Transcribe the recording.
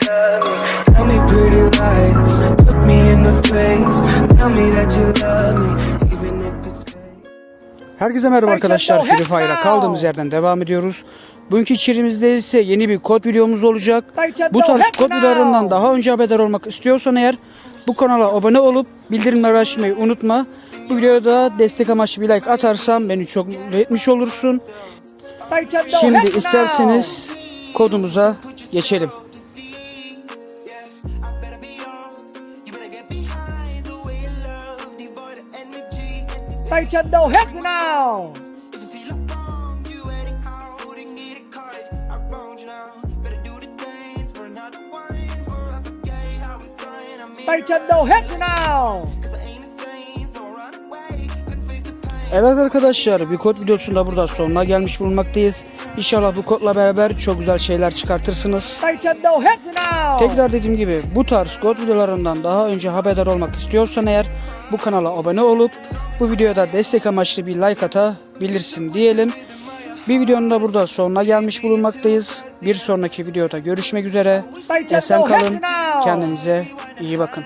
Tell me pretty lies, look me in the face. Tell me that you love me. Herkese merhaba arkadaşlar. Çato, Free Fire'a hey, kaldığımız yerden devam ediyoruz. Bugünkü içeriğimizde ise yeni bir kod videomuz olacak. Bu tarz kod videolarından daha önce haberdar olmak istiyorsan eğer bu kanala abone olup bildirimleri açmayı unutma. Bu videoda destek amaçlı bir like atarsan beni çok mutlu etmiş olursun. Hey, Chando, Şimdi heck now. isterseniz kodumuza geçelim. Hey, Chando, heck now. Hey, Chando, heck now. Evet arkadaşlar bir kod videosunda burada sonuna gelmiş bulunmaktayız. İnşallah bu kodla beraber çok güzel şeyler çıkartırsınız. Tekrar dediğim gibi bu tarz kod videolarından daha önce haberdar olmak istiyorsan eğer bu kanala abone olup bu videoda destek amaçlı bir like atabilirsin diyelim. Bir videonun da burada sonuna gelmiş bulunmaktayız. Bir sonraki videoda görüşmek üzere. Esen kalın. Kendinize iyi bakın.